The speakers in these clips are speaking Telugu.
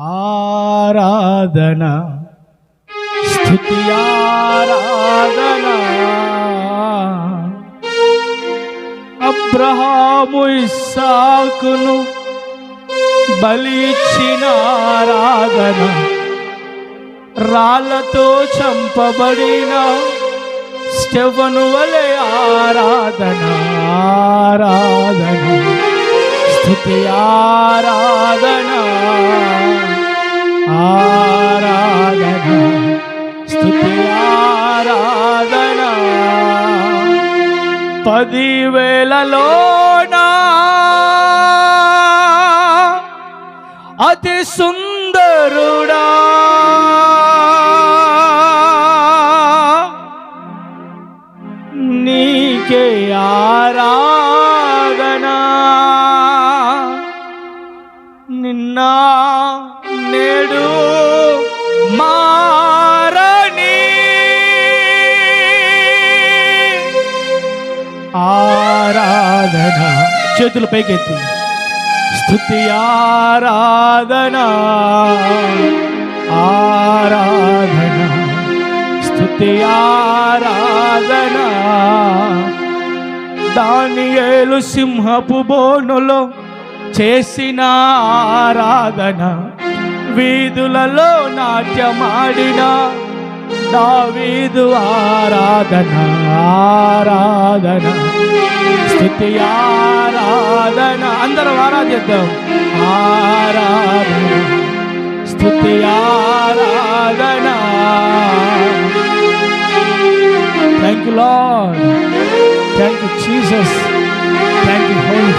ఆరాధన. స్థుతి ఆరాధన. అబ్రహాము ఇస్సాకును బలి ఇచ్చిన ఆరాధన. రాళ్ళతో చంపబడిన స్టెవను వలె ఆరాధన. ఆరాధన. స్థుతి ఆరాధన. పదివేలలోనా అతి సుందరు చేతులు పైకెత్తి. స్థుతి ఆరాధన. ఆరాధన. స్థుతి ఆరాధన. దానియేలు సింహపు బోనులో చేసిన ఆరాధన. వీధులలో నాట్యమాడిన. దావీదు ఆరాధన ఆరాధన. స్థుతి ఆరాధన. అందరం ఆరాధిద్దాం ఆరాధన. స్థుతి ఆరాధన. Thank you Lord thank you Jesus thank you holy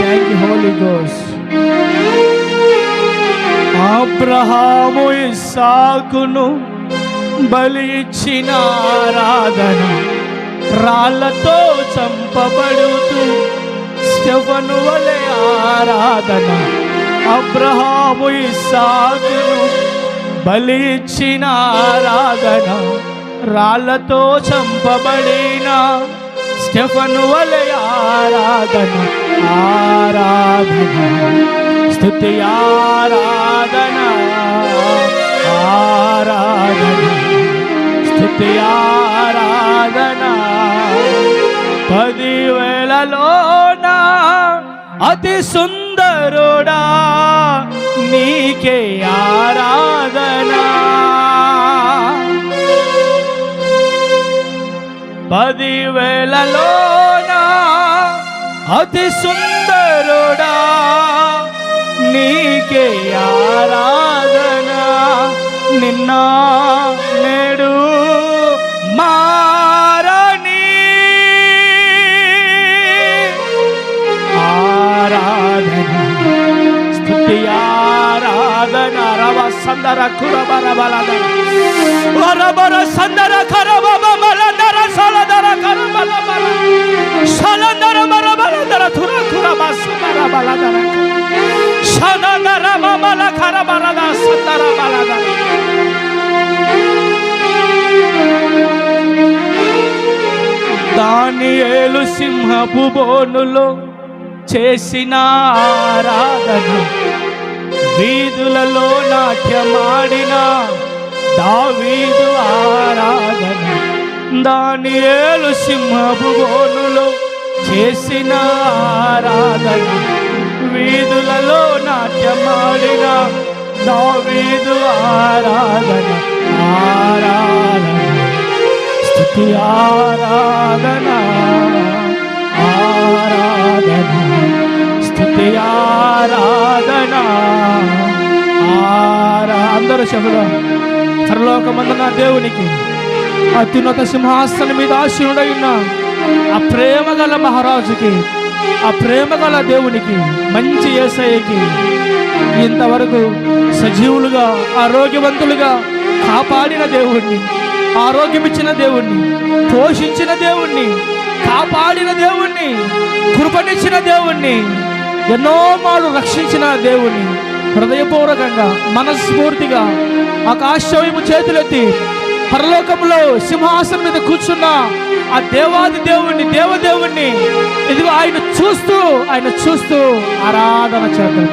thank you Holy goes Abraham ఇస్సాకును బలి ఇచ్చిన ఆరాధన. రాళ్ళతో చంపబడుతూ స్టెఫను వలె ఆరాధన. అబ్రహాము ఇస్సాకును బలి ఇచ్చిన ఆరాధన. రాళ్ళతో చంపబడిన స్టెఫను వలె ఆరాధన. ఆరాధన. స్థుతి ఆరాధన. స్థుతి ఆరాధన పదివేలలోన అతి సుందరుడా నీకే ఆరాధన. పదివేలలోన అతి సుందరుడా నీకే ఆరాధన. సందర కురబర బలదర వరబర సందర కరబ బలదర సలదర కరబల బల సలందర మర బలదర తుర కురబ సమర బలదర సనందర మమల కరబరద సందర బలదర దానియేలు సింహపు బోనులో చేసిన ఆరాధన వీధులలో నాట్యమాడిన దావీదు ఆరాధన. దానియేలు సింహపు గోనులో చేసిన ఆరాధన. వీధులలో నాట్యమాడిన దావీదు ఆరాధన. ఆరాధన. స్థుతి ఆరాధన. ఆరాధన. స్థుతి ఆరాధన అందరూ చెబుదాం పరలోకమందున దేవునికి అత్యున్నత సింహాసనం మీద ఆశీనుడైన ఆ ప్రేమ గల మహారాజుకి ఆ ప్రేమ గల దేవునికి మంచి ఏసయ్యకి ఇంతవరకు సజీవులుగా ఆరోగ్యవంతులుగా కాపాడిన దేవుణ్ణి ఆరోగ్యం ఇచ్చిన దేవుణ్ణి పోషించిన దేవుణ్ణి కాపాడిన దేవుణ్ణి కృపనిచ్చిన దేవుణ్ణి ఎన్నో మాలు రక్షించిన దేవుణ్ణి హృదయపూర్వకంగా మనస్ఫూర్తిగా ఆకాశవైపు చేతులెత్తి పరలోకంలో సింహాసనం మీద కూర్చున్న ఆ దేవాది దేవుణ్ణి దేవదేవుణ్ణి ఇదిగో ఆయన చూస్తూ ఆయన చూస్తూ ఆరాధన చేద్దాం.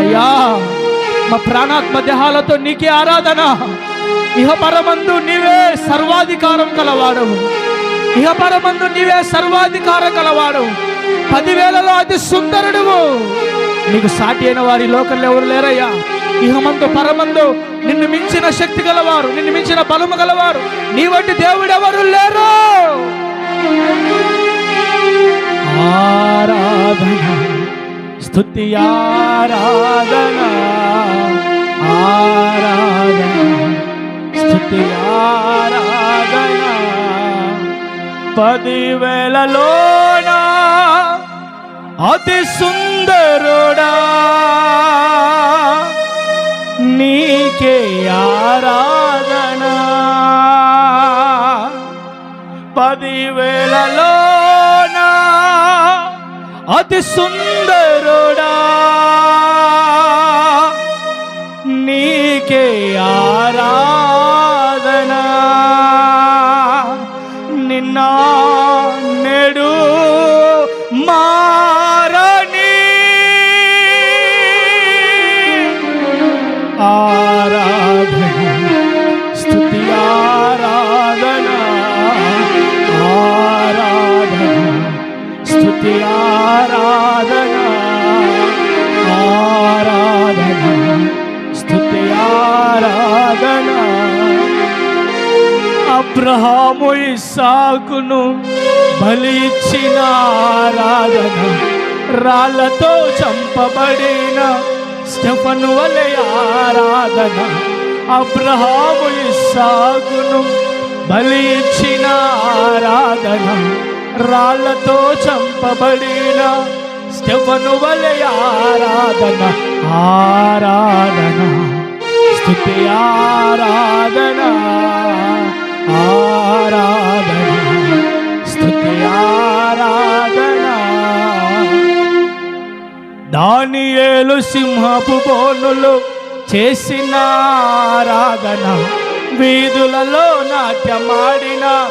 అయ్యా మా ప్రాణాత్మ దేహాలతో నీకే ఆరాధన. ఇహ పరమందు నీవే సర్వాధికారం కలవాడవు ఇహ పరమందు నీవే సర్వాధికారం కలవాడవు పదివేలలో అతి సుందరుడువు. నీకు సాటి అయిన వారి లోకంలో ఎవరు లేరయ్యా? ఇహమందు పరమందు నిన్ను మించిన శక్తి గలవారు నిన్ను మించిన బలము గలవారు. నీ వంటి దేవుడు ఎవరు లేరు? ఆరాధన స్థుతి ఆరాధన ఆరాధన స్థుతి ఆరాధన. పదివేలలోన అతి సుందరుడా నీకే ఆరాధన. పదివేలలోన అతి సుందరుడా నీకే ఆరాధన. నిన్నా ఆరాధన ఆరాధన స్తుతి ఆరాధన. అబ్రహాము ఇసాకును బలి ఇచ్చిన ఆరాధన. రాళ్ళతో చంపబడిన స్టెఫను వలె ఆరాధన. అబ్రహాము ఇసాకును బలి ఇచ్చిన ఆరాధన. రాళ్ళతో చంపబడిన స్టెవను వలయ ఆరాధన ఆరాధన. స్థుతి ఆరాధన ఆరాధన. స్థుతి ఆరాధన. దానియేలు సింహపు బోనులు చేసిన ఆరాధన వీధులలో నాట్యమాడిన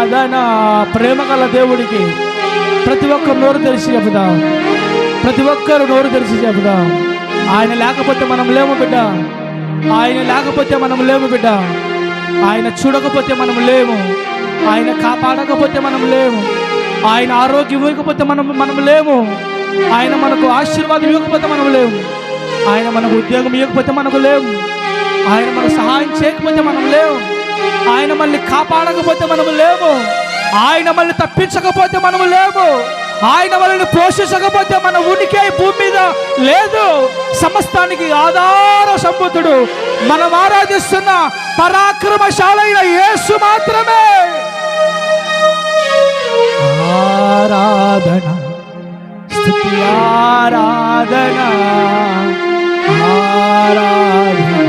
ఆరాధన ప్రేమ గల దేవుడికి ప్రతి ఒక్కరు నోరు తెరిచి చెబుదాం. ప్రతి ఒక్కరు నోరు తెరిచి చెబుదాం. ఆయన లేకపోతే మనం లేము బిడ్డ. ఆయన లేకపోతే మనం లేము బిడ్డ. ఆయన చూడకపోతే మనం లేము. ఆయన కాపాడకపోతే మనం లేము. ఆయన ఆరోగ్యం ఇవ్వకపోతే మనం మనం లేము. ఆయన మనకు ఆశీర్వాదం ఇవ్వకపోతే మనం లేము. ఆయన మనకు ఉద్యోగం ఇవ్వకపోతే మనకు లేము. ఆయన మనకు సహాయం చేయకపోతే మనం లేవు ఆయన మళ్ళీ కాపాడకపోతే మనము లేము. ఆయన మళ్ళీ తప్పించకపోతే మనము లేము. ఆయన మనల్ని పోషించకపోతే మన ఉనికి భూమి మీద లేదు. సమస్తానికి ఆధార సంబుద్ధుడు. మనం ఆరాధిస్తున్న పరాక్రమశాలైన యేసు మాత్రమే. ఆరాధన ఆరాధన ఆరాధన